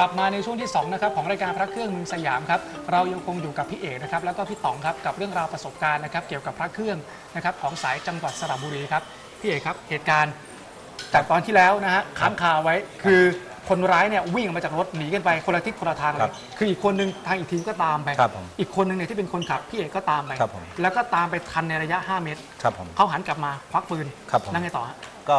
ลับมาในช่วงที่ 2 นะครับของรายการพระเครื่องเมืองสยามครับเรายังคงอยู่กับพี่เอกนะครับแล้วก็พี่ต๋องครับกับเรื่องราวประสบการณ์นะครับเกี่ยวกับพระเครื่องนะครับของสายจังหวัดสระบุรีครับพี่เอกครับเหตุการณ์จากตอนที่แล้วนะฮะค้างคาไว้คือคนร้ายเนี่ยวิ่งออกมาจากรถหนีกันไปคนละทิศคนละทางเลครัยบคืออีกคนนึงทางอีกทีมก็ตามไป ครับผมอีกคนนึงเนี่ยที่เป็นคนขับพี่เอกก็ตามไป ครับผม แล้วก็ตามไปทันในระยะ 5 เมตร ครับผม เขาหันกลับมาควักปืนครับผม แล้วไงต่อฮะ ก็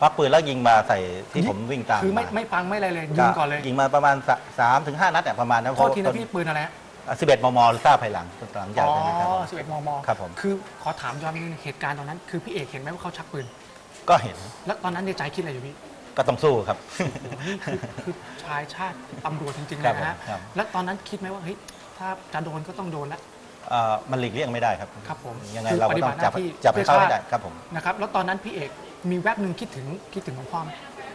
ควักปืนแล้วยิงมาใส่ที่ผมวิ่งตามคือไม่าไม่ฟังไม่อะไรเลยยิงก่อนเลยยิงมาประมาณสามถึงห้านัดเนี่ยประมาณนั้นโทษทีนะพี่ปืนอะไรฮะสิบเอ็ดมมทราบภายหลังหลังจากอ๋อนั้นนะครับสิบเอ็ดมมครับผมคือขอถามย้อนนิดนึงเหตุการณ์ตอนนั้น คือพี่เอกเห็นไหมว่าเขาชักปืน ก็เห็น แล้วตอนนั้นในใจคิดอะไรอยู่พี่ก็ต้องสู้ครับนี่คือคือชายชาติตำรวจจริงๆคเลรับยนะฮะผมครับแล้วตอนนั้นคิดไหมว่าเฮ้ยถ้าจะโดนก็ต้องโดนแล้วเอ่อมันหลีกเลี่ยงไม่ได้ครับ ครับผมยังไงคือเราก็ต้องจับปฏิบัติหน้าที่จับให้เข้าเพื่อให้ได้ชาติครับผมนะครับแล้วตอนนั้นพี่เอก มีแวบหนึ่งคิดถึงคิดถึงหลวงพ่อไหม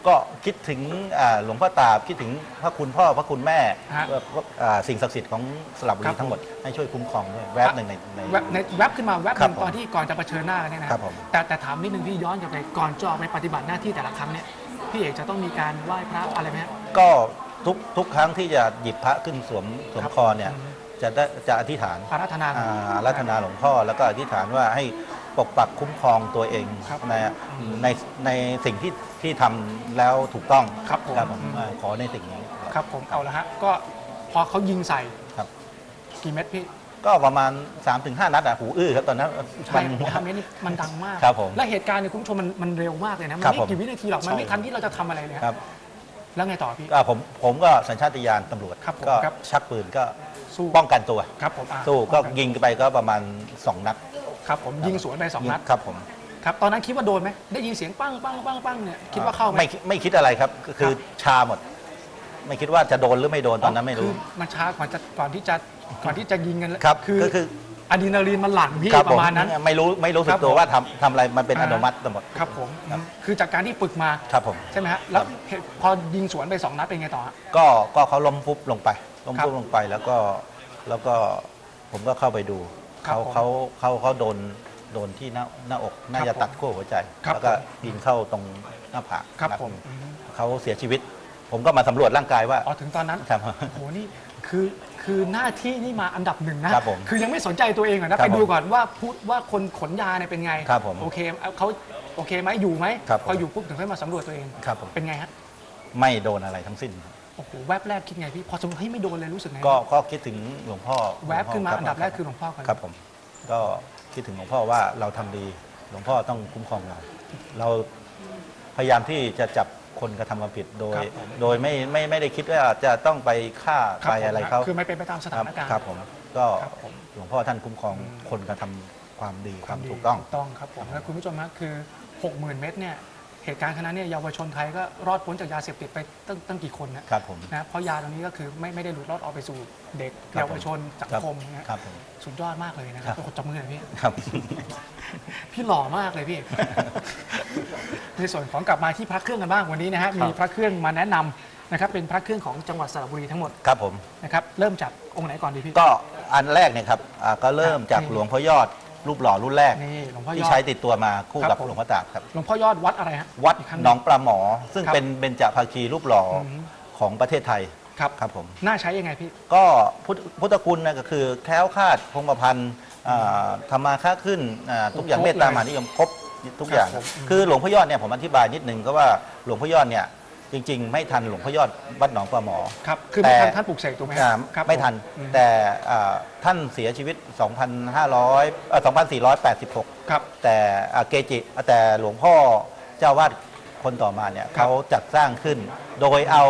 ก็คิดถึงอ่าหลวงพ่อตาบคิดถึงพระคุณพ่อพระคุณแม่ฮะว่าอ่าสิ่งศักดิ์สิทธิ์ของสระบุครัรีบทั้งหมดให้ช่วยคุ้มครองด้วยแวบหนึ่งในใน แวบในแวบขึ้นมาแวบหครันึ่บงผมตอนที่ก่อนจะเผชิญหน้ากันเนี่ยนะครับผม แต่แต่ถามนิดนึงพี่ย้อนกลับไปก่อนจะออกไปปฏิบัติหน้าที่แต่ละครั้งเนี่ยพี่เอกจะต้องมีการไหว้พระอะไรไหมฮะ ก็ทุกทุกครั้งที่จะหยิบพระขึ้นสวมสวมครับคอเนี่ยอืม จะได้จะอธิษฐานอารัธนาอ่ารัตนาหลวงพ่อแล้วก็อธิษฐานว่าให้ ปกปักคุ้มครองตัวเองครับในในในสิ่งที่ที่ทำแล้วถูกต้องครับผมครับผมอืมอ่าขอในสิ่งนี้ครับผมเอาละฮะก็พอเขายิงใส่ครับ กี่เม็ดพี่ก็ประมาณ 3-5 นัดอะหูอื้อครับตอนนั้นใช่มันผมทำนี้นี่มันดังมาก ครับผมและเหตุการณ์เนี่ยคุณผู้ชมมันมันเร็วมากเลยนะมันครับไม่ผม กี่วินาทีหรอกมันไม่ใช่ทันที่เราจะทำอะไรเลยครับแล้วไงต่อพี่ ก็ผมผมก็สัญชาตญาณตำรวจครับผมก็ครับ ชักปืนก็สู้ป้องกันตัว ครับผมอะสู้ก็ป้อยิงไปก็ประมาณ 2 นัด ครับผมยิงสวนไปสองนัดครับผมครับตอนนั้นคิดว่าโดนไหมได้ยินเสียงปั้งปั้งปั้งปั้งเนี่ยคิดว่าเข้าไหมไม่ไม่คิดอะไรครับก็คือชาหมด ไม่คิดว่าจะโดนหรือไม่โดนตอนนั้นไม่รู้คือมันช้าก่อนจะก่อนที่จะก่อนที่จะยิงกันครับคือก็คืออะดรีนาลีนมันหลั่งพี่ครับปผมระมาณนั้นไม่รู้ไม่รู้สึครักบตัวผมว่าทำทำอะไรมันเป็นอ่าอัตโนมัติทั้งหมดครับผมครับคือจากการที่ฝึกมาครับผมใช่ไหมฮะแล้วเหตุพอยิงสวนไปสองนัดเป็นไงต่อฮะก็ก็เขาล้มฟุบลงไปล้มครับฟุบลงไปแล้วก็แล้วก็ผมก็เข้าไปดู ครับเขาผมเขาเขาเขาโดนโดนที่หน้าหน้าอกน่าจะผมตัดขั้วหัวใจ ครับแล้วก็ผมยิงเข้าตรงหน้าผากครับนัดผมหนึ่งอืม เขาเสียชีวิต ผมก็มาสำรวจร่างกายว่าอ๋อถึงตอนนั้น ครับโห นี่คือคือหน้าที่นี่มาอันดับหนึ่งนะ ครับผมคือยังไม่สนใจตัวเองก่อนนะ ครับไปดูผมก่อนว่าพูดว่าคนขนยาเนี่ยเป็นไง ครับผมโอเคเอาเขาโอเคไหมอยู่ไหม ครับผม พออยู่ปุ๊บถึงค่อยมาสำรวจตัวเอง ครับผมเป็นไงฮะ ไม่โดนอะไรทั้งสิ้น โอ้โหแวบแรกคิดไงพี่พอสมมติเฮ้ยไม่โดนเลยรู้สึกไงก็ก็คิดถึงหลวงพ่อแวบขึ้นมาหลวงพ่อันดับแรกคือหลวงพ่อก่อนครับผม ก็คิดถึงหลวงพ่อว่าเราทำดี หลวงพ่อต้องคุ้มครองเรา เราพยายามที่จะจับคนกระทำความผิดโดยครับผมโดยไม่ไม่ไม่ได้คิดว่าจะต้องไปฆ่าครับไปผมอะไรเขาคือไม่เป็นไปตามสคถารับนการณ์ครับผมก็ครับผมหลวงพ่อท่านคุ้มครองอืมคนกระทำความดีความดีถูกต้องถูกต้องครับผมแล้วคุณผู้ชมฮะคือ 60,000 เม็ดเนี่ย เหตุการณ์คณะเนี่ยเยาวชนไทยก็รอดพ้นจากยาเสพติดไปตั้งตั้งกี่คนนะครับผม นะเพราะยาตรงนี้ก็คือไม่ไม่ได้หลุดรอดออกไปสู่เด็กครับเยาวชนสังครับคมนะฮะครับผม สุดยอดมากเลยนะคครัรับบ โอ้โหจับมือหน่อยพี่ ครับ พี่หล่อมากเลยพี่ ในส่วนของกลับมาที่พระเครื่องกันบ้างวันนี้นะฮะมีพระเครื่องมาแนะนำนะครับเป็นพระเครื่องของจังหวัดสระบุรีทั้งหมดครับผม นะครับเริ่มจากองค์ไหนก่อนดีพี่ ก็อันแรกเนี่ยครับอ่าก็เริ่มจากนี่หลวงพ่อยอด รูปหล่อรุ่นแรกนี่หลวงพ่อยที่อดใช้ติดตัวมาคู่ครักับบผม หลวงพ่อตาดครับ หลวงพ่อยอดวัดอะไรฮะวัดอีกครั้หนองปลาหมอ ซึ่งครับเป็นเบญจภาคีรูปหล่ออมของประเทศไทยครับ ครับผม น่าใช้ยังไงพี่ ก็พุทธพุทธคุณนะก็คือแคล้วคลาดคงกระพันอ่าธรรมาค้าขึ้นอ่าทุกอย่างครบเมตตาเลยมหานิยมครบทุกอย่าง ครับผมคือหลวงพ่อยอดเนี่ยผมอธิบายนิดนึงก็ว่าหลวงพ่อยอดเนี่ย จริง ๆ ไม่ทันหลวงพ่อยอดวัดหนองปลาหมอ ครับ คือไม่ทันแต่ ท่านปลุกเสกถูกไหมอ่าครับไม่ทันอืมแต่อ่าท่านเสียชีวิต 2,500เอ่อ2,486 ครับ แต่อ่าเกจิแต่หลวงพ่อเจ้าวาดคนต่อมาเนี่ยครับเขาจัดสร้างขึ้น โดยเอา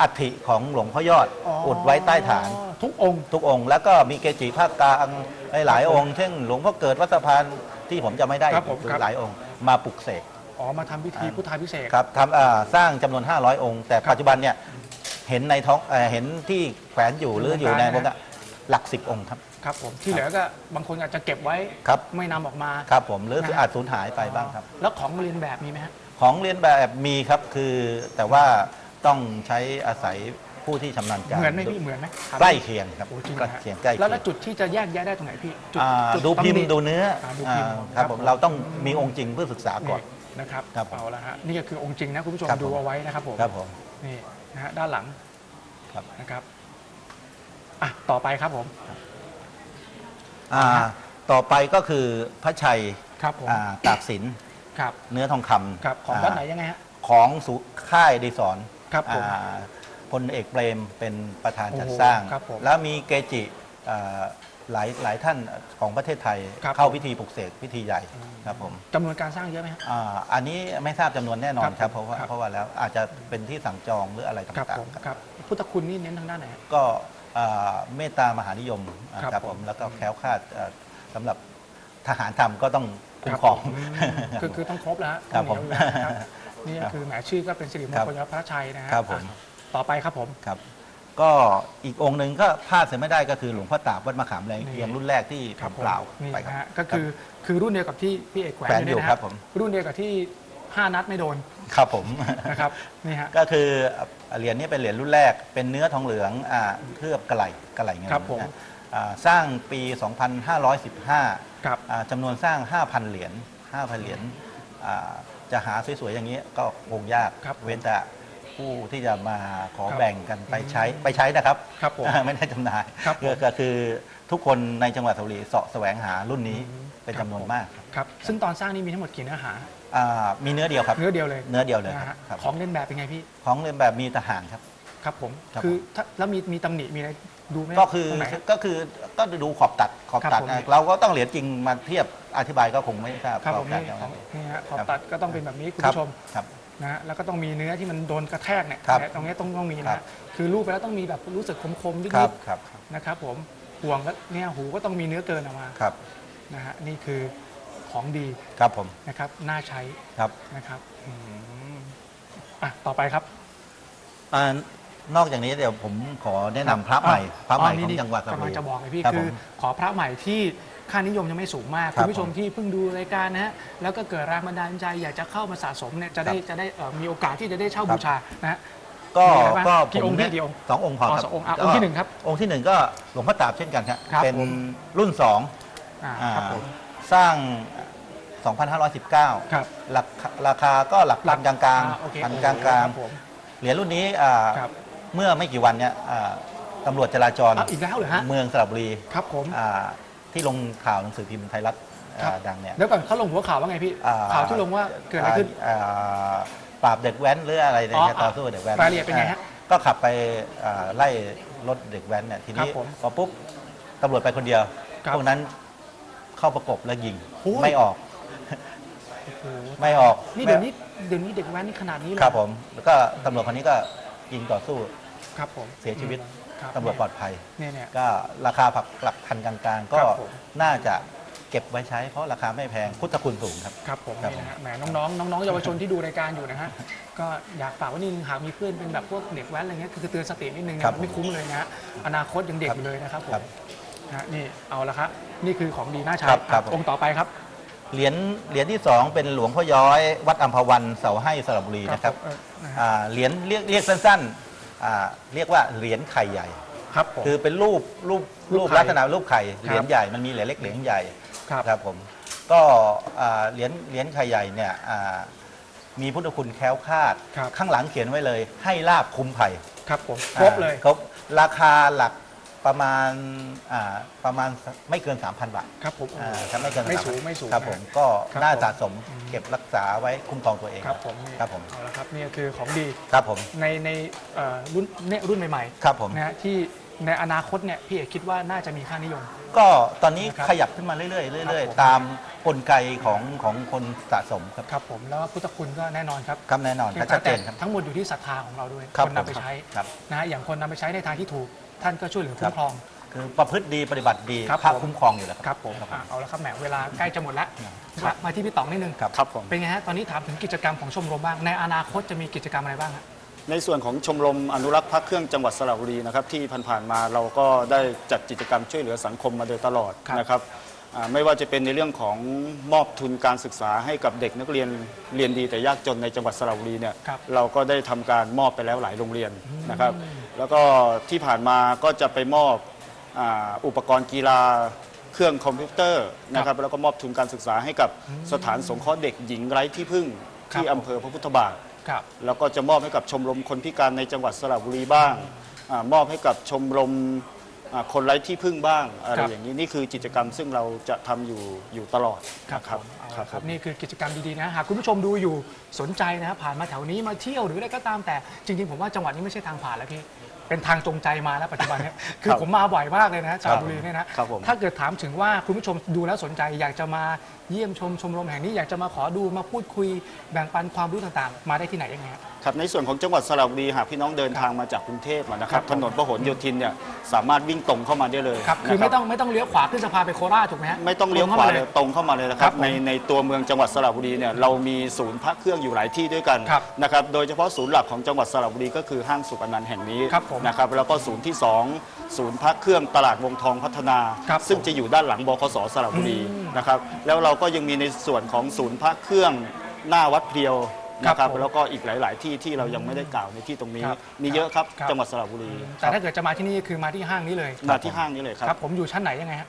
อัฐิของหลวงพ่อยอดอุดไว้ใต้ฐาน ทุกองค์ ทุกองค์ แล้วก็มีเกจิภาคกลางหลายๆองค์ เช่นหลวงพ่อเกิดวัดสะพานที่ผมจะไม่ได้ครับผมครับ หลายองค์มาปลุกเสก อ๋อมาทำพิธีอ่าพุทธาพิเศษก ครับทำอ่าสร้างจำนวน 500 องค์ แต่ครับปัจจุบันเนี่ยเห็นในท้องเอ่อเห็นที่แขวนอยู่หรืออยู่ในในววงงกาการรหลักสิบองค์ครับ ครับผมที่เหลือก็บางคนอาจจะเก็บไว้ครับ ไม่นำออกมาครับผมหรือนะอาจสูญหายไปบ้างครับ แล้วของเรียนแบบมีไหมฮะ ของเรียนแบบมีครับคือแต่ว่าต้องใช้อาศัยผู้ที่ชำนาญการเหมือนไหมพี่เหมือนไหมใกล้เคียงครับโอ้จริงใกล้นะฮะเคียงใกล้แล้วเคีแล้วยงจุดที่จะแยกแยะได้ตรงไหนพี่จุดอ่าจุดูพิมพ์ตำหนิ ดูเนื้ออ่าดูพิมพ์อ่าคครัรับบผผมมเราต้องมีองค์จริงเพื่อศึกษาก่อนนี่ นะครับครับผมเอาละฮะนี่ก็คือองค์จริงนะคุณผู้ชมครับผม ดูเอาไว้นะครับผมครับผม นี่นะฮะด้านหลังครับ นะครับอะต่อไปครับผมอ่าต่อไปก็คือพระชัยครับผมอ่าตากสินครับเนื้อทองคำครับของวัดไหนยังไงฮะ ของสุค่ายดีสอนครับผมอ่าพลเอกเปรมเป็นประธานจัดโอ้โหสร้างครับผม แล้วมีเกจิอ่า หลายหลายท่านของประเทศไทยครับ เข้าผมพิธีปลุกเสกพิธีใหญ่ครับผมจำนวนการสร้างเยอะไหมฮะ อ่าอันนี้ไม่ทราบจำนวนแน่นอนครับครับเพราะว่าครับ เพราะว่าแล้วอาจจะเป็นที่สั่งจองหรืออะไรครับต่างผมๆครับครับพุทธคุณนี่เน้นทางด้านไหนฮะ ก็อ่าเมตตามหานิยมอ่าครับครับผผมม แล้วก็แคล้วคลาดอ่าสำหรับทหารทำก็ต้องคุ้มครับครองผมคือคือต้องครบแล้วฮะครับต้องเหนียวอยู่แล้วนะครับนี่ครับคือแหมชื่อก็เป็นสิริมงครับคลพระชัยนะฮะครับผม อะต่อไปครับผม ครับ ก็อีกองค์หนึ่งก็พลาดเสียไม่ได้ก็คือหลวงพ่อตาบวัดมะขามแรงนี่เพียงรุ่นแรกที่ผมผมกล่าวนี่ไปคนะรัฮะบก็คือคือรุ่นเดียวกับที่พี่เอกแขวนแขวนอยู่อยู่เนี่ยนะครัฮะบผม รุ่นเดียวกับที่ห้านัดไม่โดนครับผม นะครับนี่ฮะ ก็คือเหรียญนี้เป็นเหรียญรุ่นแรกเป็นเนื้อทองเหลืองอ่าเคลือบกระไหลกระไหลเงินครับผม นะอ่าสร้างปี 2515ครับ อ่าจำนวนสร้าง 5,000 เหรียญ5,000 เหรียญอ่าจะหาสวยๆอย่างนี้ก็คงยากครับ เว้นแต่ ผู้ที่จะมาขอครับแบ่งกันไปใช้ไปใช้นะครับครับผมไม่ได้จำหน่ายครับผม ก็ก็คือทุกคนในจังหวัดสุรีเสาะแสวงหารุ่นนี้อืมเป็นครับจำนวนผมมากครับ ซึ่งตอนสร้างนี่มีทั้งหมดกี่เนื้อหา อ่ามีเนื้อเดียวครับเนื้อเดียวเลยเนื้อเดียวเลยนะฮะครับของเล่นแบบเป็นไงพี่ ของเรียนแบบมีทหารครับ ครับผม ครับ คือถ้าแล้วมีมีตำหนิมีอะไรดูไหมก็คือตรงไหนฮะก็คือก็ดูขอบตัดขอบครับตัดผม นะเราก็ต้องเหรียญจริงมาเทียบอธิบายก็คงไม่ทราบครับขผอบมตัดนี่อย่างขอนั้งนนี่ฮะขอบครับตัดก็ต้องเป็นแบบนี้คุณครับผู้ชม ครับ นะฮะแล้วก็ต้องมีเนื้อที่มันโดนกระแทกเนี่ยครับนะตรงนี้ต้องต้องมีครันะบ คือรูปไปแล้วต้องมีแบบรู้สึกคมๆนิครับดครับๆนะครับผมห่วงก็เนี่ยหูก็ต้องมีเนื้อเกินออกมาครับนะฮะนี่คือของดีครับผมนะครับน่าใช้ครับนะครับอืมอะต่อไปครับ อ่านอกจากนี้เดี๋ยวผมขอแนะนำพระใหม่พระใหม่ของจังหวัดสระกำบุลังรีจะบอกเลยพี่ครับคืผอม ขอพระใหม่ที่ ค่านิยมยังไม่สูงมาก ครัคุบณผู้ชมที่เพิ่งดูรายการนะฮะแล้วก็เกิดแรงบันดาลใจอยากจะเข้ามาสะสมเนี่ยจะได้ครับจะได้เอ่อมีโอกาสที่จะได้เช่าครับ บูชานะฮะ ก็มีอะไรบ้างก็กี่องค์ผมพี่กี่องค์สององค์พออ๋อครับสององค์อะก็องค์ที่หนึ่งครับองค์ที่หนึ่งก็หลวงพ่อตาบเช่นกันครับครับเป็นผม รุ่นสองอ่าอ่าครับผมสร้าง 2519 ครับหลักราคาก็หลักพันกลางอ่โอเคๆพันโอ้กลางครับผมๆเหรียญรุ่นนี้อ่าครับเมื่อไม่กี่วันเนี่ยอ่าตำรวจจราจรอะอีกแล้วเหรอฮะเมืองสระบุรีครับผม อ่า ที่ลงข่าวหนังสือพิมพ์ไทยรัฐครับ อ่าดังเนี่ยเดี๋ยวก่อนเขาลงหัวข่าวว่าไงพี่อ่ข่าวที่ลงว่าเกิดอะไรขึ้นอ่าปราบเด็กแว้นหรืออะไรเนี่ยอ๋อต่อสู้เด็กแว้นรายละเอียดเป็นไงฮะอ่าก็ขับไปอ่าไล่รถเด็กแว้นเนี่ยทีนี้ครับผมพอปุ๊บตำรวจไปคนเดียวครับพวกนั้นเข้าประกบแล้วยิงโอ้ย ไม่ออกโอ้โหไม่ออกนี่เดี๋ยวนี้เดี๋ยวนี้เด็กแว้นนี่ขนาดนี้เลยครับผมแล้วก็ตำรวจคนนี้ก็ยิงต่อสู้ครับผมเสียชีวิต ครับตำรวจปลอดภัย เนี่ยเนี่ย ก็ราคาผักหลักพันกลางๆ ก็ครับผม น่าจะเก็บไว้ใช้เพราะราคาไม่แพงพุทธคุณสูงครับ ครับผมครับนี่นะฮะแหมน้องๆน้องๆเยาวชนที่ดูรายการอยู่นะฮะก็อยากฝากไว่านี่นึงหากมีเพื่อนเป็นแบบพวกเด็กแว้นอะไรเงี้ยคือเตือนสตินิดนึงนะครับไม่คุ้มเลยนะฮะอนาคตยังเด็กอยู่เลยนะครับผครัมบนะฮะนี่เอาละครับนี่คือของดีน่าใช้ครับครับอะองค์ต่อไปครับ เหรียญเหรียญที่สองเป็นหลวงพ่อย้อย วัดอัมพวันเสาให้สระบุรีนะครับผมเออนะฮะ อ่าเหรียญเรียกเรียกสั้น ๆ อ่าเรียกว่าเหรียญไข่ใหญ่ ครับผม คือเป็นรูปรูปรูรูปปไข่ลักษณะรูปไข่ครับเหรียญใหญ่มันมีเหรียญเล็กเหรียญใหญ่ครับ ครับผมก็อ่าเหรียญเหรียญไข่ใหญ่เนี่ยอ่ามีพุทธคุณแคล้วคลาด ครับางหลังเขียนไว้เลย ให้ลาบคุ้มภัยครับผม ครบเลย อ่าครบราคาหลัก ประมาณอ่าประมาณไม่เกิน 3,000 บาทครับผมโอ้โหอ่าถ้าไม่เกินไม่3,000สูงไม่สูงครับนะผมก็ครับน่าผม สะสมอืมเก็บรักษาไว้คุ้มครองตัวเองครับผมนี่ครับผมเอาละครับนี่คือของดีครับผมในในเอ่อรุ่นเนี่ยรุ่นใหม่ครับผม ๆนะฮะที่ในอนาคตเนี่ยพี่เอกคิดว่าน่าจะมีค่านิยม ก็ตอนนี้นะครับขยับขึ้นมาเรื่อยๆเรื่อย ครับผม ๆ ตามกลไกของของคนสะสมครับครับผมแล้วก็พุทธคุณก็แน่นอนครับครับแน่นอนครับชัดเจนครับทั้งหมดอยู่ที่ศรัทธาของเราด้วยครับคนนำไปใช้ครับ นะฮะอย่างคนนำไปใช้ในทางที่ถูก ท่านก็ช่วยเหลือคุ้มครอง คือประพฤติดีปฏิบัติดีครับพระผม คุ้มครองอยู่แล้วครับผมอะเอาละครับแหมเวลาใกล้จะหมดแล้วครับ มาที่พี่ต๋องนิดนึงครับ ครับผม เป็นไงฮะตอนนี้ถามถึงกิจกรรมของชมรมบ้างในอนาคตจะมีกิจกรรมอะไรบ้างฮะ ในส่วนของชมรมอนุรักษ์พระเครื่องจังหวัดสระบุรีนะครับที่ผ่านๆมาเราก็ได้จัดกิจกรรมช่วยเหลือสังคมมาโดยตลอดครับนะครับอ่าไม่ว่าจะเป็นในเรื่องของมอบทุนการศึกษาให้กับเด็กนักเรียนเรียนดีแต่ยากจนในจังหวัดสระบุรีเนี่ยครับ เราก็ได้ทำการมอบไปแล้วหลายโรงเรียนนะครับ แล้วก็ที่ผ่านมาก็จะไปมอบอาอุปกรณ์กีฬาเครื่องคอมพิวเตอร์นะครับแล้วก็มอบทุนการศึกษาให้กับสถานสงเคราะห์เด็กหญิงไร้ที่พึ่งที่ครับอำเภอพระพุทธบาท ครับ แล้วก็จะมอบให้กับชมรมคนพิการในจังหวัดสระบุรีบ้างอามอบให้กับชมรมอ่าคนไร้ที่พึ่งบ้างอะไรครับอย่างนี้นี่คือกิจกรรมซึ่งเราจะทำอยู่อยู่ตลอดครับนะครับผมเอาครัละบครับผมนี่คือกิจกรรมดีๆนะหากคุณผู้ชมดูอยู่สนใจนะครับผ่านมาแถวนี้มาเที่ยวหรืออะไรก็ตามแต่จริงๆผมว่าจังหวัดนี้ไม่ใช่ทางผ่านแล้วพี่เป็นทางจงใจมาแล้วปัจจุบันเนี้คือผมมาบ่อยมากเลยนะชาวบุรีเนี่ยนะครับผมถ้าเกิดถามถึงว่าคุณผู้ชมดูแล้วสนใจ อยากจะมาเยี่ยมชมชมรมแห่งนี้อยากจะมาขอดูมาพูดคุยแบ่งปันความรู้ต่างๆ มาได้ที่ไหนยังไงฮะครับในส่วนของจังหวัดสระบุรีหากพี่น้องเดินทางมาจากกรุงเทพอะนะคครัรับบถนนพหลโยธินเนี่ยสามารถวิ่งตรงเข้ามาได้เลยครับคือนะไม่ต้องไม่ต้องเลี้ยวขวาขึ้นสะพานไปโคราชถูกไหมฮะ ไม่ต้องเลี้ยวขวาเลยตรงข้มตรงเข้ามาเลยนะคครัรับบผมในในตัวเมืองจังหวัดสระบุรีเนี่ยเรามีศูนย์พระเครื่องอยู่หลายที่ด้วยกันครับนะครับโดยเฉพาะศูนย์หลักของจังหวัดสระบุรีก็คือห้างสุขอนันต์แห่งนี้ครับผมนะครับแล้วก็ศูนย์ที่สองศูนย์พระเครื่องตลาดวงทองพัฒนา ครับซึ่งจะอยู่ด้านหลังบคสสระบุรีอืมนะครับแล้วเราก็ยังมีในส่วนของศูนย์พระเครื่องหน้าวัดเพรียวนะคครัรับบผมแล้วก็อีกหลาย ๆ ที่ที่เรายังไม่ได้กล่าวในที่ตรงนี้ ครับมีเยอะครับครับ จังหวัดสระบุรีแต่ถ้าเกิดจะมาที่นี่คือมาที่ห้างนี้เลยมาที่ห้างนี้เลยคครัรับบผมอยู่ชั้นไหนยังไงฮะ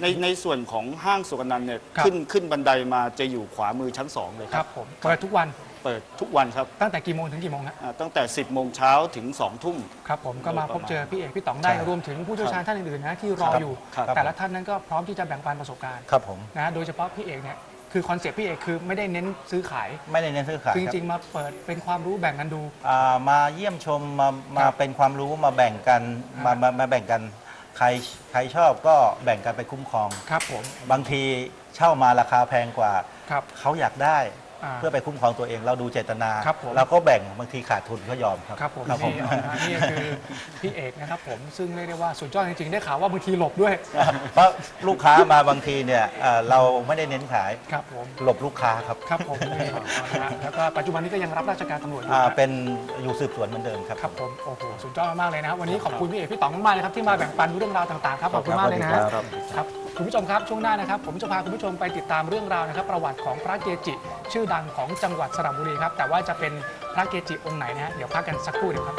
ในในส่วนของห้างสุกนันต์เนี่ยครับ ขึ้นขึ้นบันไดมาจะอยู่ขวามือชั้น 2 เลยคครัรับบผมเปิดทุกวัน เปิดทุกวันครับตั้งแต่กี่โมงถึงกี่โมงฮะอ่าตั้งแต่ 10 โมงเช้าถึง 2 ทุ่ม ครับผมก็มาพบเจอพี่เอกพี่ต๋องได้ใช่รวมถึงผู้เชี่ยวชาญท่านอื่นๆนะที่รอครับอยู่ ครับ แต่ละท่านนั้นก็พร้อมที่จะแบ่งปันประสบการณ์ครับผมนะโดยเฉพาะพี่เอกเนี่ยคือคอนเซ็ปต์พี่เอกคือไม่ได้เน้นซื้อขายไม่ได้เน้นซื้อขายคือจครับริงๆมาเปิดเป็นความรู้แบ่งกันดู อ่ามาเยี่ยมชมมามาครับเป็นความรู้มาแบ่งกันมามามาแบ่งกันใครใครชอบก็แบ่งกันไปคุ้มครอง ครับผมบางทีเช่ามาราคาแพงกว่า ครับ เขาอยากได้ อ่าเพื่อไปคุ้มครองตัวเองเราดูเจตนา ครับผม เราก็แบ่งบางทีขาดทุนก็ยอมครับครับผมครับผม นี่เอานะนี่คือพี่เอกนะครับผมซึ่งเรียกได้ว่าสุดยอดจริงๆได้ข่าวว่าบางทีหลบด้วยเพราะลูกค้ามาบางทีเนี่ยเอ่อเราไม่ได้เน้นขายครับผมหลบลูกค้าครับครับผมนี่นะฮะแล้วก็ปัจจุบันนี้ก็ยังรับราชการตำรวจอยู่อ่านะเป็นอยู่สืบสวนเหมือนเดิมครับ ครับผมโอ้โหสุดยอดมากๆเลยนะครับวันนี้ขอบคุณพี่เอกพี่ต๋องมากๆเลยครับที่มาแบ่งปันเรื่องราวต่างๆครับขอบคุณมากเลยนะ ครับครับ คุณผู้ชมครับช่วงหน้านะครับ ผมจะพาคุณผู้ชมไปติดตามเรื่องราวนะครับ ประวัติของพระเกจิ ชื่อดังของจังหวัดสระบุรีครับ แต่ว่าจะเป็นพระเกจิองค์ไหนนะฮะเดี๋ยวพักกันสักครู่เดียวครับ